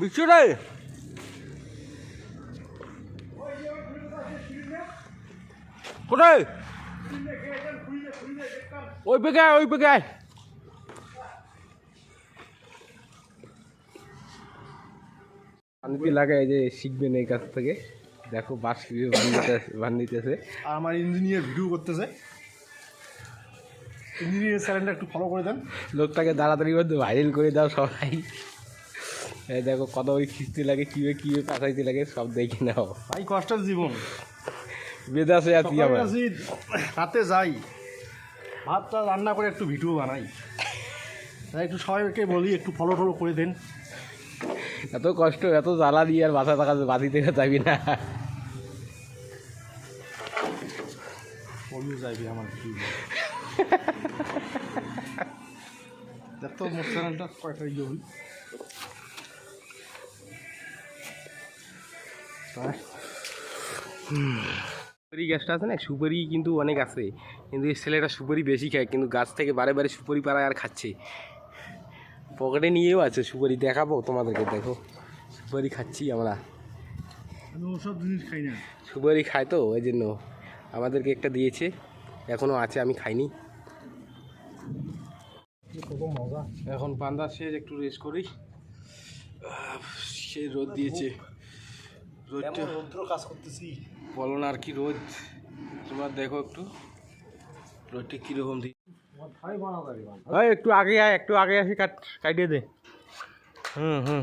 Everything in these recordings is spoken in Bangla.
বিচ্ছু রে কোথায়? ওই বেগে আয়, ওই বেগে আয়। শান্তি লাগে এই যে শিখবেন এই কাছ থেকে। দেখো বাস কীভাবে বান্ধিতে বান্ধিতেছে আর আমার ইঞ্জিনিয়ার ভিডিও করতেছে। ইঞ্জিনিয়ার চ্যানেলটা একটু ফলো করে দেন। লোকটাকে তাড়াতাড়ি মধ্যে ভাইরাল করে দাও সবাই। এই দেখো কত ওই খিস্তি লাগে কীভাবে কীভাবে পাঠাইতে লাগে সব দেখে নাও। ভাই কষ্টের জীবন। বেদাসে আছি আমার। রাতে যাই। ভাতটা রান্না করে একটু ভিডিও বানাই। তাই একটু সবাইকে বলি একটু ফলো টলো করে দেন। এত কষ্ট এত জ্বালা দিয়ে আর বাসা থাকা বাদি থেকে যাবি না। ফলো যাইবি আমার ভিডিও দেখ তো মোট চ্যানেলটা কয়টা ইয়ে হই। সুপারি গাছটা আছে না সুপারি কিন্তু অনেক আছে। কিন্তু এই ছেলেটা সুপারি বেশি খায় কিন্তু গাছ থেকে বারে বারে সুপারি পাড়ায় আর খাচ্ছে। পকেটে নিয়েও আছে সুপারি দেখাবো তোমাদেরকে দেখো। সুপারি খাচ্ছি আমরা। ওসব জিনিস খাই না। সুপারি খায় তো ওই জন্য আমাদেরকে একটা দিয়েছে এখনও আছে আমি খাইনি। এখন পান্দা শেষ একটু রেস্ট করি। সে রোদ দিয়েছে। রৌদ্র কাজ করতেছি। বলো না আর কি রোদ? তোমরা দেখো একটু। রোদটা কীরকম দিই ভাই একটু আগে আয় একটু আগে আসি কাট কাটিয়ে দে। হুম হুম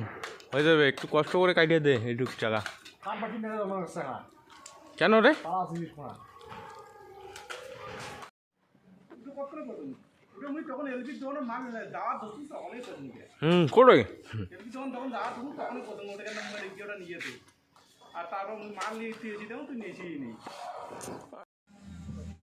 হয়ে যাবে একটু কষ্ট করে কাটিয়ে দে এইটুক জায়গা কান রে? হুম করে আর তারপর মাল নিয়ে দিয়েছি তেমন তুই নিয়েছিই নেই